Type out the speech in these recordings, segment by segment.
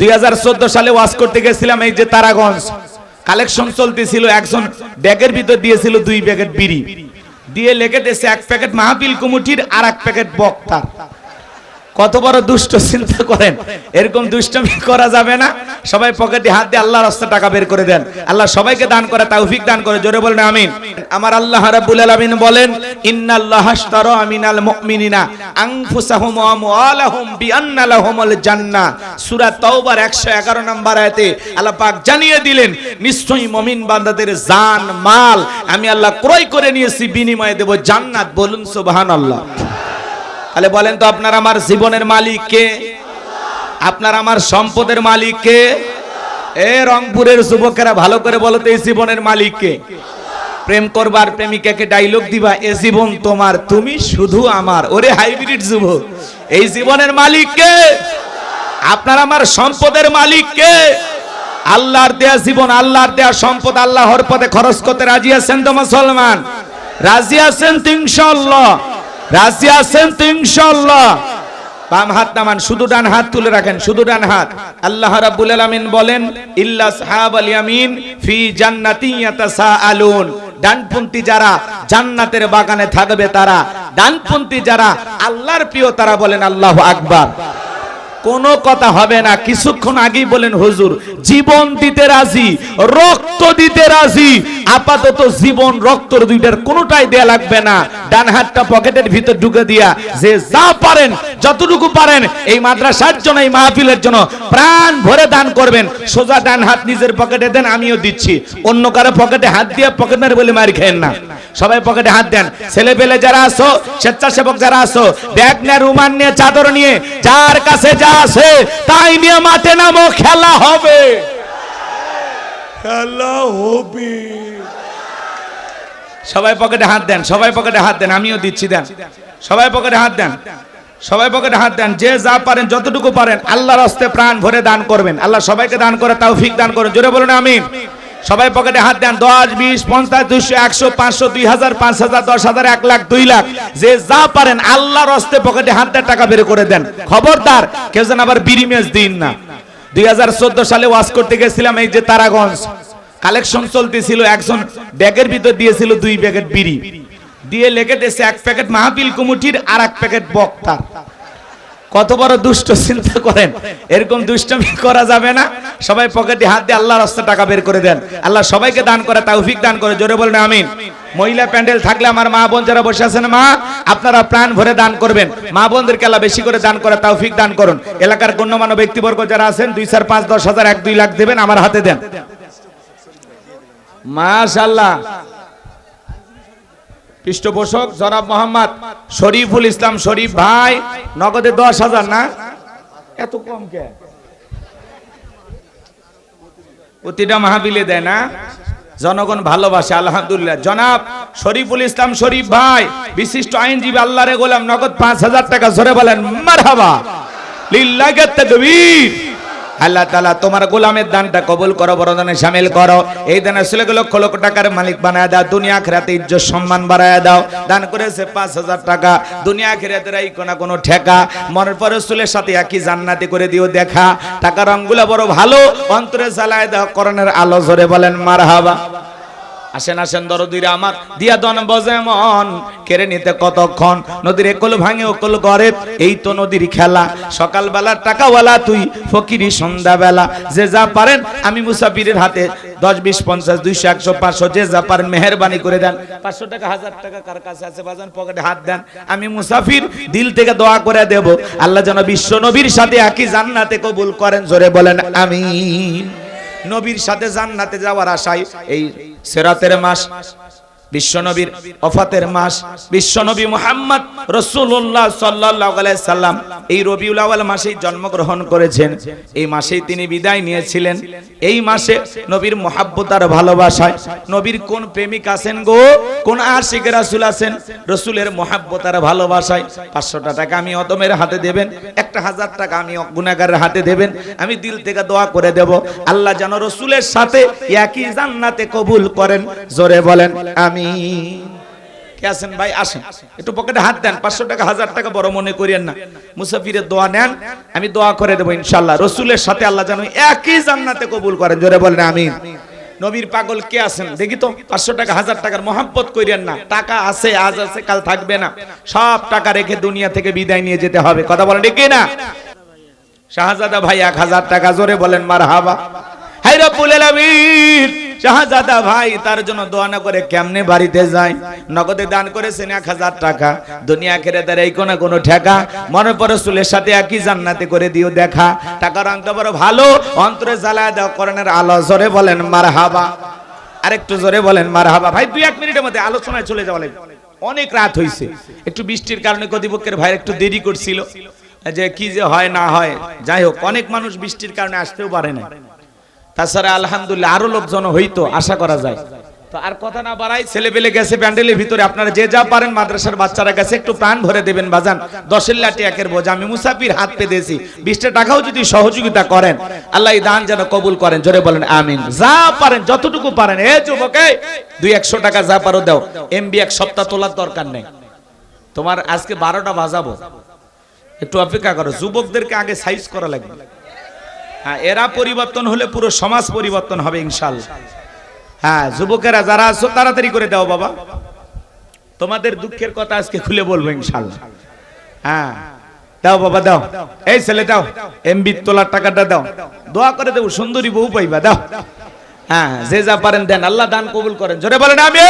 দুই হাজার চোদ্দ সালে ওয়াজ করতে গেছিলাম এই যে তারাগঞ্জ। কালেকশন চলতেছিল, একজন ব্যাগের ভিতর দিয়েছিল দুই প্যাকেট বিড়ি। দিয়ে লেগে এক প্যাকেট মাহফিল কমিটির আর এক প্যাকেট বক্তার। কত বড় দুষ্ট চিন্তা করেন? এরকম দুষ্টমি করা যাবে না। সবাই পকেটে হাত দিয়ে আল্লাহর রাস্তা টাকা বের করে দেন। আল্লাহ সবাইকে দান করে তৌফিক দান করে, জোরে বলেন আমিন। আমার আল্লাহ রাব্বুল আলামিন বলেন, ইন্নাল্লাহ আশতারা মিনাল মুমিনিনা আনফুসাহুম ওয়া আমওয়ালাহুম বিআন্না লাহুমুল জান্নাহ। সূরা তাওবার 111 নম্বর আয়াতে আল্লাহ পাক জানিয়ে দিলেন, নিশ্চয়ই মুমিন বান্দাদের জান, মাল আমি আল্লাহ ক্রয় করে নিয়েছি, বিনিময়ে দেব জান্নাত। বলুন সুবহানাল্লাহ। তাহলে বলেন তো আপনার আমার জীবনের মালিক কে? আপনার আমার সম্পদের মালিক কে? এ রংপুরের যুবকেরা ভালো করে বলো তো, এই জীবনের মালিক কে? প্রেম করবার প্রেমিকাকে ডাইলগ দিবা, এ জীবন তোমার, তুমি শুধু আমার। ওরে হাইব্রিড যুবক, এই জীবনের মালিক কে? আপনার আমার সম্পদের মালিক কে? আল্লাহর দেয়া জীবন, আল্লাহর দেয়া সম্পদ, আল্লাহর পথে খরচ করতে রাজি আছেন তো মুসলমান? রাজি আছেন তো ইনশাআল্লাহ। রাজি আছেন তো ইনশাআল্লাহ? বাম হাত নামান, শুধু ডান হাত তুলে রাখেন, শুধু ডান হাত। আল্লাহ রাব্বুল আলামিন বলেন, ইল্লা সাহাবাল ইয়ামিন ফি জান্নাতি ইয়াতাসাআলুন। ডানপন্থী যারা জান্নাতের বাগানে থাকবে, তারা ডানপন্থী যারা আল্লাহর প্রিয়, তারা বলেন, আল্লাহু আকবার। কোনো কথা হবে না। কিছুক্ষণ আগেই বলেন, হুজুর, জীবন দিতে রাজি, রক্ত দিতে রাজি আপাতত জীবন রক্ত দুইটার কোনোটাই দেয়া লাগবে না। ডান হাতটা পকেটের ভিতর ঢুকে দিয়া যে যা পারেন, যতটুকু পারেন, এই মাদ্রাসার জন্য, এই মাহফিলের জন্য প্রাণ ভরে দান করবেন। সোজা ডান হাত নিজের পকেটে দেন, আমিও দিচ্ছি। অন্য কারও পকেটে হাত দিয়ে পকেট মেরে বলে মার খেয়েন না। সবাই পকেটে হাত দেন। ছেলে পেলে যারা আসো স্বেচ্ছাসেবক যারা আসো ব্যাগ নিয়ে রুমান নিয়ে, চাদর নিয়ে, যার কাছে যা আছে, তাই নিয়ে মাঠে নামো, খেলা হবে। খেলা হবে। সবাই পকেটে হাত দেন, সবাই পকেটে হাত দেন, আমিও দিচ্ছি, দেন। সবাই পকেটে হাত দেন, সবাই পকেটে হাত দেন, যে যা পারেন, যতটুকু পারেন, আল্লাহর হস্তে প্রাণ ভরে দান করবেন। আল্লাহ সবাইকে দান করে, তৌফিক দান করেন। জোরে বলুন, আমিন। সবাই পকেটে হাত দেন, দশ, বিশ, পঞ্চাশ, দুইশো, একশো, পাঁচশো, দুই হাজার, পাঁচ হাজার, দশ হাজার, এক লাখ, দুই লাখ। যে যা পারেন, আল্লাহর হস্তে পকেটে হাত দেন, টাকা বের করে দেন। খবরদার, কেউ যেন আবার বিড়ি মেজ দিন না। দুই হাজার চোদ্দ সালে ওয়াজ করতে গেছিলাম এই যে তারাগঞ্জ। কালেকশন চলতেছিল, একজন ব্যাগের ভিতর দিয়েছিল দুই প্যাকেট বিড়ি। দিয়ে লেগে এক প্যাকেট মাহফিল কমিটির আর এক প্যাকেট বক্তার। কত বড় দুষ্ট চিন্তা করেন? এরকম দুষ্টমি করা যাবে না। সবাই পকেটে হাত দিয়ে আল্লাহর রাস্তা টাকা বের করে দেন। আল্লাহ সবাইকে দান করে, তৌফিক দান করে, জোরে বলেন, আমিন। মহিলা প্যান্ডেল থাকলে আমার মা বোন যারা বসে আছেন, মা, আপনারা প্রাণ ভরে দান করবেন। মা বোনদেরকে আল্লাহ বেশি করে দান করে, তৌফিক দান করুন। এলাকার গণ্যমান্য ব্যক্তিবর্গ যারা আছেন, দুই চার পাঁচ দশ হাজার, এক দুই লাখ দেবেন আমার হাতে দেন। মাশাল্লাহ পৃষ্ঠপোষক জনাব মোহাম্মদ শরীফুল ইসলাম শরীফ ভাই, নগদে দশ হাজার না? এত কম কে? প্রতিটা মাহবিলে দেয় না? জনগণ ভালোবাসে, আলহামদুলিল্লাহ। জনাব শরীফুল ইসলাম শরীফ ভাই, বিশিষ্ট আইনজীবী, আল্লাহরে গোলাম, নগদ পাঁচ হাজার টাকা ধরে বলেন, মারহাবা। লিল্লাহি তাকবীর আল্লাহ তালা তোমার গোলামের দানটা কবুল করো, বরদানে সামিল করো। এই দানের ছেলেগুলো লক্ষ লক্ষ টাকার মালিক বানায় দাও, দুনিয়া খেরাতে ইজ্জত সম্মান বাড়ায় দাও। দান করেছে পাঁচ হাজার টাকা, দুনিয়া খেরাতে এই কোনো কোনো ঠেকা। মনের পরে চুলের সাথে একই জান্নাতি করে দিও দেখা। টাকার রঙগুলো বড় ভালো, অন্তরে জ্বালায় দাও, করণের আলো জোরে বলেন মার হাবা আসেন আসেন দরদিরা আমার। দিয়া দন বজে মন, কেড়ে নিতে কতক্ষণ? নদীর একল ভাঙে ওকল করে এই তো নদীর খেলা। সকালবেলা টাকাওয়ালা তুই, ফকিরি সন্ধ্যাবেলা। যে যা পারেন, আমি মুসাফিরের হাতে দশ, বিশ, পঞ্চাশ, দুইশো, একশো, পাঁচশো, যে যা পারেন, মেহরবানি করে দেন। পাঁচশো টাকা, হাজার টাকা কার কাছে আছে বাজান? পকেটে হাত দেন। আমি মুসাফির দিল থেকে দোয়া করে দেব। আল্লাহ যেন বিশ্ব নবীর সাথে একই জান্নাতে কবুল করেন, জোরে বলেন, আমিন। নবীর সাথে জান্নাতে যাওয়ার আশায় এই সেরাতের মাস বিশ্বনবীর অফাতের মাস, বিশ্বনবী মুহাম্মদ রসুল্লাহ সাল্লাহ সাল্লাম এই রবিউল আওয়াল মাসেই জন্মগ্রহণ করেছেন। এই মাসেই তিনি বিদায় নিয়েছিলেন। এই মাসে নবীর মহাব্বত আর ভালোবাসায় নবীর কোন প্রেমিক আছেন গো? কোন আশিক রাসুল আছেন? রসুলের মহাব্বত আর ভালোবাসায় পাঁচশোটা টাকা আমি অদমের হাতে দেবেন, একটা হাজার টাকা আমি গুনাগারের হাতে দেবেন, আমি দিল থেকে দোয়া করে দেব। আল্লাহ যেন রসুলের সাথে একই জান্নাতে কবুল করেন। জোরে বলেন আমি কে আছেন ভাই? আসেন। একটু পকেটে হাত দেন, পাঁচশো টাকা, হাজার টাকা বড় মনে করিয়েন না। মুসাফিরের দোয়া নেন, আমি দোয়া করে দেবো ইনশাল্লাহ রসুলের সাথে আল্লাহ যেন একই জান্নাতে কবুল করেন। জোরে বলেন, আমিন। নবীর পাগল কে আছেন? দেখি তো, পাঁচশো টাকা, হাজার টাকার মহাব্বত করিয়েন না। টাকা আছে, আজ আছে, কাল থাকবে না। সব টাকা রেখে দুনিয়া থেকে বিদায় নিয়ে যেতে হবে। কথা বলেন, ঠিক না শাহজাদা ভাই, এক হাজার টাকা, জোরে বলেন মার হাবা হাই রব্বুল আলামিন! শাহজাদা ভাই তার জন্য দোয়া না করে কেমনে বাড়িতে যায়? নগদে দান করেছেন এক হাজার টাকা। দুনিয়া খেরে তার এই কোনো কোনো ঠেকা। মনে পড়ে চুলের সাথে একই জান্নাতে করে দিও দেখা। টাকার অঙ্ক বড় ভালো। অন্তরে জ্বালায় দাও, করণের আলো জোরে বলেন মার হাবা আরেকটু জোরে বলেন মার হাবা ভাই, দুই, এক মিনিটের মধ্যে আলোচনায় চলে যাওয়া অনেক রাত হয়েছে একটু বৃষ্টির কারণে কর্তৃপক্ষের ভাই একটু দেরি করছিল। যে কি যে হয় না হয়, যাই হোক, অনেক মানুষ বৃষ্টির কারণে আসতেও পারে না তাছাড়া আলহামদুলিল্লাহ আরও লোকজন হইতো, আশা করা যায়। তো আর কথা না বাড়াই ছেলে পেলে গেছে প্যান্ডেলের ভিতরে, আপনারা যে যা পারেন, মাদ্রাসার বাচ্চারা গেছে, একটু প্রাণ ভরে দেবেন, বাজান। দশের লাঠি একের বোঝা, আমি মুসাফির হাত পেতেছি। বিশটা টাকাও যদি সহযোগিতা করেন, আল্লাহ দান যেন কবুল করেন, জোরে বলেন, আমিন। যা পারেন, যতটুকু পারেন, এ যুবকে, দুই একশো টাকা যা পারো দাও। এমবি এক সপ্তাহ তোলার দরকার নেই। তোমার আজকে বারোটা বাজাবো। একটু অপেক্ষা করো, যুবকদেরকে আগে সাইজ করা লাগবে। হ্যাঁ এরা পরিবর্তন হলে পুরো সমাজ পরিবর্তন হবে ইনশাল্লাহ হ্যাঁ যুবকেরা যারা আছো, তাড়াতাড়ি করে দাও, বাবা। তোমাদের দুঃখের কথা আজকে খুলে বলব ইনশাল্লাহ হ্যাঁ দাও, বাবা, দাও। এই ছেলে, দাও। এমবি তোলার টাকাটা দাও। দোয়া করে দেবো, সুন্দরী বউ পাইবা, দাও। হ্যাঁ যে যা পারেন দেন, আল্লাহ দান কবুল করেন। জোরে বলেন আমি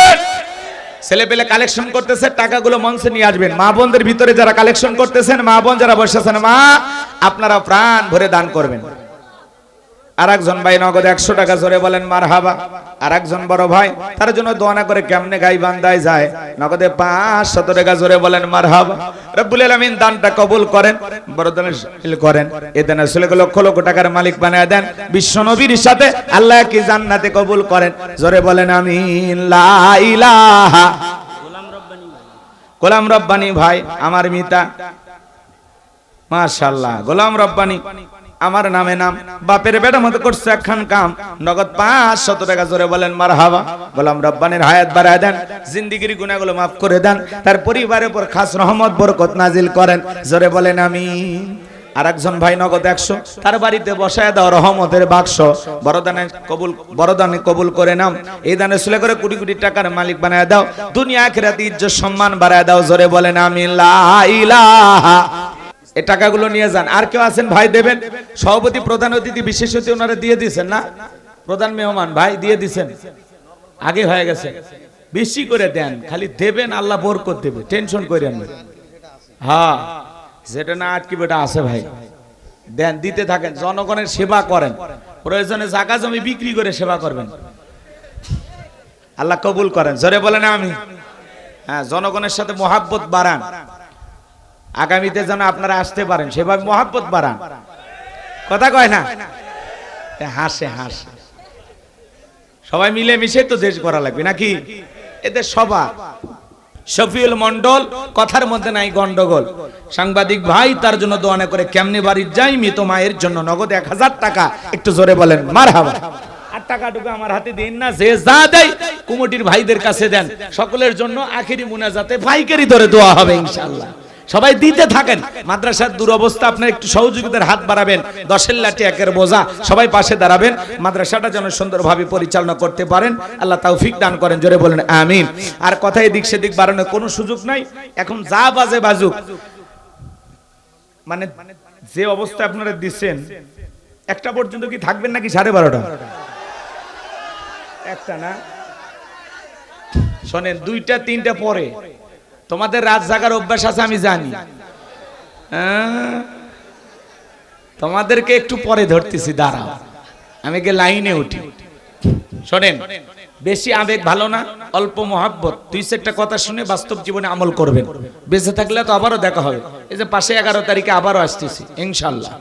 ছেলে পেলে কালেকশন করতেছে, টাকাগুলো মঞ্চে নিয়ে আসবেন। মা বোনদের ভিতরে যারা কালেকশন করতেছেন, মা বোন যারা বসেছেন, মা, আপনারা প্রাণ ভরে দান করবেন। আর একজন ভাই নগদ একশো টাকা জোরে বলেন মার হাবা আর একজন বড় ভাই, তার জন্য দোয়ানা করে কেমনে গাই বান্দায় যায়? নগদে পাঁচ শত টাকা জোরে বলেন মার হাবা রব্বুল আলামিন দানটা কবুল করেন, বড় শামিল করেন। এ দানের ছেলে লক্ষ লক্ষ টাকার মালিক বানায় দেন, বিশ্ব নবীর সাথে আল্লাহ কি জান্নাতে কবুল করেন? জোরে বলেন, আমিন, লা ইলাহা। গোলাম রব্বানি ভাই, আমার মিতা। মাশাল্লাহ গোলাম রব্বানি। আমার নামে নাম। বাপের বেটা মতো করছে একখান কাম। নগদ পাঁচ শত টাকা জোরে বলেন মার হাবা গোলাম রব্বানির হায়াত বাড়ায় দেন, জিন্দিগির গুণাগুলো মাফ করে দেন, তার পরিবারের উপর খাস রহমত, বরকত নাজিল করেন। জোরে বলেন আমি আর একজন ভাই নগদ একশো, তার বাড়িতে বসায় দাও রহমতের বাক্স। বড়দানে কবুল বড়দানে কবুল করে নাও। এই দানে সুলে করে কোটি কোটি টাকার মালিক বানায় দাও। দুনিয়া, আখিরাতে ইজ্জত, সম্মান বাড়ায় দাও। জোরে বলেন আমি লা ইলাহা এই টাকাগুলো নিয়ে যান। আর কেউ আছেন? ভাই দেবেন। সভাপতি, প্রধান অতিথি, বিশেষ অতিথি ওনারা দিয়ে দিছেন না? প্রধান মেহমান, ভাই দিয়ে দিছেন আগে হয়ে গেছে। বেশি করে দেন। খালি দেবেন, আল্লাহ বরকত দেবে। টেনশন করেন হ্যাঁ। যেটা না আটকি বেটা আছে ভাই। দেন, দিতে থাকেন। জনগণের সেবা করেন। প্রয়োজনে জায়গা জমি বিক্রি করে সেবা করবেন। আল্লাহ কবুল করেন। জোরে বলেন আমি হ্যাঁ জনগণের সাথে মহাব্বত বাড়ান। আগামীতে যেন আপনারা আসতে পারেন, সেভাবে মহাব্বত বাড়ান। কথা কয় না? হাসে হাসে। সবাই মিলে মিশে তো দেশ করা লাগবে, নাকি? এদের সভা শফিউল মন্ডল কথার মধ্যে নাই গন্ডগোল। সাংবাদিক ভাই, তার জন্য দোয়ানে করে কেমনে বাড়ির যাই? মৃত মায়ের জন্য নগদ এক হাজার টাকা। একটু জোরে বলেন মার হাবা আর টাকাটুকু আমার হাতে দিন না, যে যা দেয় কুমটির ভাইদের কাছে দেন। সকলের জন্য আখেরি মুনাজাতে পাইকারি ধরে দোয়া হবে, ইনশাআল্লাহ। সবাই দিতে থাকেন। মাদ্রাসার দুরবস্থা, আপনার একটু সহযোগিতার হাত বাড়াবেন। দশের লাঠি, একের বোঝা, সবাই পাশে দাঁড়াবেন। মাদ্রাসাটা যেন সুন্দরভাবে পরিচালনা করতে পারেন। আল্লাহ তৌফিক দান করেন, জোরে বলেন, আমিন। আর কথা এদিক সেদিক বাড়ানোর কোনো সুযোগ নাই। এখন যা বাজে বাজুক। মানে যে অবস্থা আপনারা দিচ্ছেন, একটা পর্যন্ত কি থাকবেন নাকি সাড়ে বারোটা? একটা না? শোনেন, দুইটা, তিনটা পরে। তোমাদের রাত জাগার অভ্যাস আছে, আমি জানি। হ্যাঁ? তোমাদেরকে একটু পরে ধরতেছি, দাঁড়াও। আমি গে লাইনে উঠি। শোনেন, বেশি আবেগ ভালো না, অল্প মহাব্বত। দুই চারটা কথা শুনে বাস্তব জীবনে আমল করবেন। বেঁচে থাকলে তো আবারও দেখা হবে। এই যে পাশে এগারো তারিখে আবারও আসতেছি, ইনশাল্লাহ।